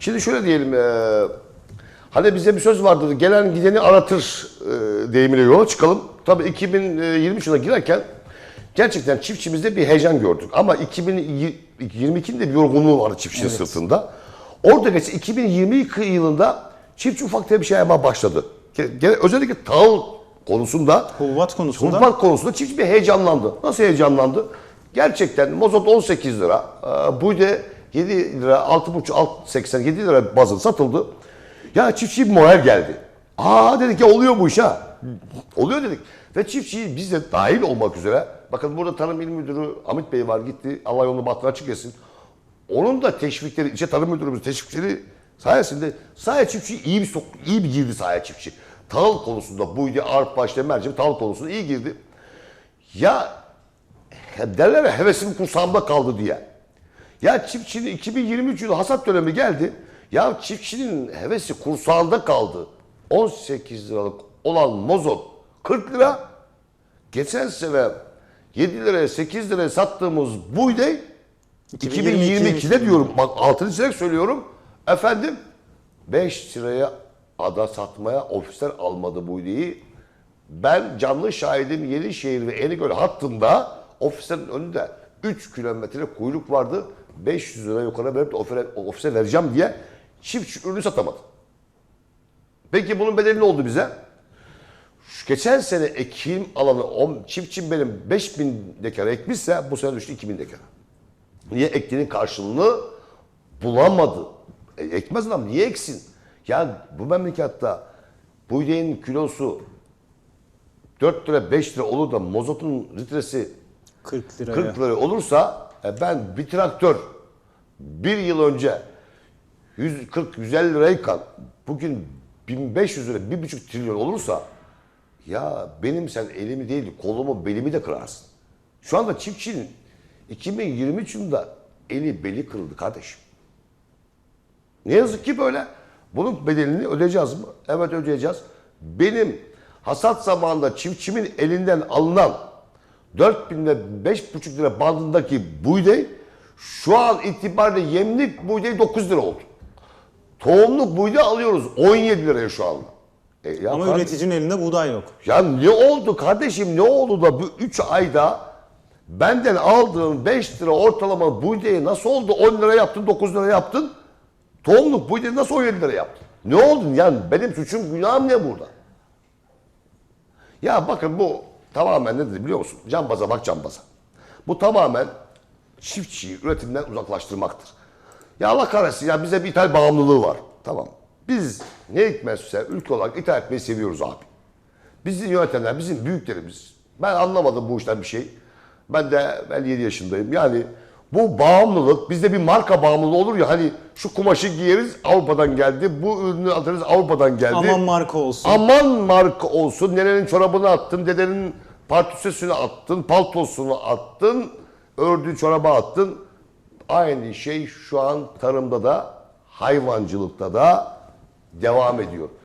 Şimdi şöyle diyelim. E, hani bize bir söz vardı. Gelen gideni aratır e, deyimiyle yola çıkalım. Tabii 2023 yılına girerken gerçekten çiftçimizde bir heyecan gördük. Ama 2022'nin de bir yorgunluğu vardı çiftçinin sırtında. Orada geç 2022 yılında çiftçi ufak tefek bir şey yapmaya başladı. Gene- Özellikle tahıl konusunda Hububat konusunda Kurban konusunda çiftçi bir heyecanlandı. Nasıl heyecanlandı? Gerçekten mazot 18 lira, e, buyde 7 lira, 6,5, 6,80, 7 lira bazı satıldı. Ya çiftçi bir moral geldi. Aa dedik ya oluyor bu iş ha. Oluyor dedik. Ve çiftçi biz de dahil olmak üzere. Bakın burada Tarım İl Müdürü Hamit Bey var gitti. Allah yolunu bahtına açık etsin. Onun da teşvikleri, işte Tarım Müdürümüz teşvikleri sayesinde sahaya çiftçi iyi bir sok, iyi bir girdi sahaya çiftçi. Tahıl konusunda buydu, arpa, işte mercim tahıl konusunda iyi girdi. Ya derler ya hevesim kursağımda kaldı diye. Ya çiftçinin 2023 yılı hasat dönemi geldi. Ya çiftçinin hevesi kursağında kaldı. 18 liralık olan mozot 40 lira. Geçen sene 7 liraya 8 liraya sattığımız buğday 2022'de diyorum bak altını çizerek söylüyorum. Efendim 5 liraya ada satmaya ofisler almadı bu buğdayı. Ben canlı şahidim Yenişehir ve Enigöl hattında ofislerin önünde 3 kilometre kuyruk vardı. 500 lira yukarı verip de ofise, ofise vereceğim diye çiftçi ürünü satamadı. Peki bunun bedeli ne oldu bize? Şu geçen sene ekim alanı on, çiftçim benim 5000 dekar ekmişse bu sene düştü 2000 dekara. Niye ektiğinin karşılığını bulamadı. E, ekmez adam niye eksin? Ya bu memlekette buğdayın kilosu 4 lira 5 lira olur da mozotun litresi 40 liraya. 40 lira olursa e, ben bir traktör bir yıl önce 140-150 lirayken bugün 1500 lira, 1,5 trilyon olursa ya benim sen elimi değil kolumu belimi de kırarsın. Şu anda çiftçinin 2023 yılında eli beli kırıldı kardeşim. Ne yazık ki böyle. Bunun bedelini ödeyeceğiz mi? Evet ödeyeceğiz. Benim hasat zamanında çiftçimin elinden alınan 4000 ile 5,5 lira bandındaki buğday şu an itibariyle yemlik buğday 9 lira oldu. Tohumluk buğday alıyoruz 17 liraya şu anda. E ya Ama kardeşim- üreticinin elinde buğday yok. ya ne oldu kardeşim ne oldu da bu 3 ayda benden aldığın 5 lira ortalama buğdayı nasıl oldu 10 lira yaptın 9 lira yaptın? Tohumluk buğdayı nasıl 17 lira yaptın? Ne oldu yani benim suçum günahım ne burada? Ya bakın bu tamamen ne dedi biliyor musun? Cambaza bak cambaza. Bu tamamen çiftçiyi üretimden uzaklaştırmaktır. Ya Allah kahretsin ya bize bir ithal bağımlılığı var. Tamam. Biz ne hikmetse ülke olarak ithal etmeyi seviyoruz abi. Bizi yönetenler, bizim büyüklerimiz. Ben anlamadım bu işten bir şey. Ben de 57 yaşındayım. Yani bu bağımlılık bizde bir marka bağımlılığı olur ya hani şu kumaşı giyeriz Avrupa'dan geldi. Bu ürünü alırız Avrupa'dan geldi. Aman marka olsun. Aman marka olsun. Nenenin çorabını attın, dedenin partüsesini attın, paltosunu attın, ördüğü çoraba attın. Aynı şey şu an tarımda da, hayvancılıkta da devam ediyor.